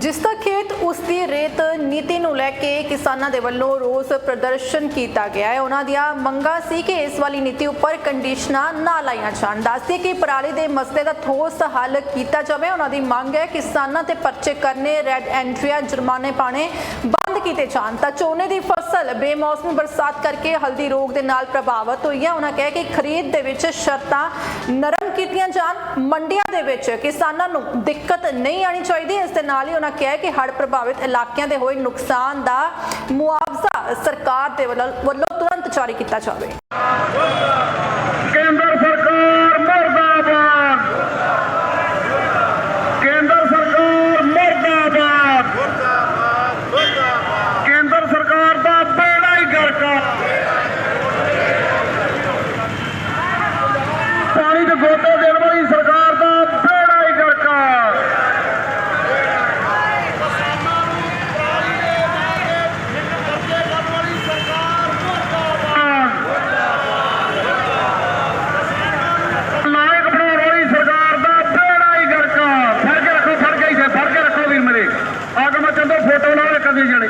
ਜਿਸ ਦਾ ਖੇਤ ਉਸ ਦੀ ਰੇਤ ਨੀਤੀ ਨੂੰ ਲੈ ਕੇ ਕਿਸਾਨਾਂ ਦੇ ਵੱਲੋਂ ਰੋਸ ਪ੍ਰਦਰਸ਼ਨ ਕੀਤਾ ਗਿਆ ਹੈ। ਉਹਨਾਂ ਦੀਆਂ ਮੰਗਾਂ ਸੀ ਕਿ ਇਸ ਵਾਲੀ ਨੀਤੀ ਉੱਪਰ ਕੰਡੀਸ਼ਨਾਂ ਨਾ ਲਾਈਆਂ ਜਾਣ। ਦੱਸਦੇ ਕਿ ਪਰਾਲੀ ਦੇ ਮਸਲੇ ਦਾ ਠੋਸ ਹੱਲ ਕੀਤਾ ਜਾਵੇ। ਉਹਨਾਂ ਦੀ ਮੰਗ ਹੈ ਕਿਸਾਨਾਂ ਤੇ ਪਰਚੇ ਕਰਨੇ, ਰੈੱਡ ਐਂਟਰੀਆਂ, ਜੁਰਮਾਨੇ ਪਾਣੇ ਬੰਦ ਕੀਤੇ ਜਾਣ। ਤਾਂ ਝੋਨੇ ਦੀ ਫਸਲ ਬੇਮੌਸਮੀ ਬਰਸਾਤ ਕਰਕੇ ਹਲਦੀ ਰੋਗ ਦੇ ਨਾਲ ਪ੍ਰਭਾਵਿਤ ਹੋਈ ਹੈ। ਉਹਨਾਂ ਕਿਹਾ ਕਿ ਖਰੀਦ ਦੇ ਵਿੱਚ ਸ਼ਰਤਾਂ ਨਰਮ ਕੀਤੀਆਂ ਜਾਣ। ਮੰਡੀਆਂ ਦੇ ਵਿੱਚ ਕਿਸਾਨਾਂ ਨੂੰ ਦਿੱਕਤ ਨਹੀਂ ਆਣੀ ਚਾਹੀਦੀ। ਇਸ ਦੇ ਨਾਲ ਹੀ ਉਹਨਾਂ ਕਿਹਾ ਕਿ ਹੜ੍ਹ ਪ੍ਰਭਾਵਿਤ ਇਲਾਕਿਆਂ ਦੇ ਹੋਏ ਨੁਕਸਾਨ ਦਾ ਮੁਆਵਜ਼ਾ ਸਰਕਾਰ ਦੇ ਵੱਲੋਂ ਤੁਰੰਤ ਜਾਰੀ ਕੀਤਾ ਜਾਵੇ। ਕੇਂਦਰ ਸਰਕਾਰ ਮਰਦਾਬਾਦ। ਕੇਂਦਰ ਸਰਕਾਰ ਮਰਦਾਬਾਦ। ਕੇਂਦਰ ਸਰਕਾਰ ਦਾ ਬੇੜਾ ਹੀ ਗਰਕਾ ਪਾਣੀ ਦੇ ਗੋਤੇ ਦੇਣ ਵਾਲੀ ਸਰਕਾਰ ਦਾ ਬੇੜਾ ਹੀ ਗਰਕਾ ਨਾਇਕ ਬਣਾਉਣ ਵਾਲੀ ਸਰਕਾਰ ਦਾ ਬੇੜਾ ਹੀ ਗਰਕਾ ਫੜ ਕੇ ਰੱਖੋ ਫੜ ਕੇ ਇੱਥੇ ਫੜ ਕੇ ਰੱਖੋ ਵੀਰ ਮੇਰੇ ਆ ਕੇ ਮੈਂ ਚੰਦੋ ਫੋਟੋ ਲਾਵੇ ਕਦੀ ਜਣੇ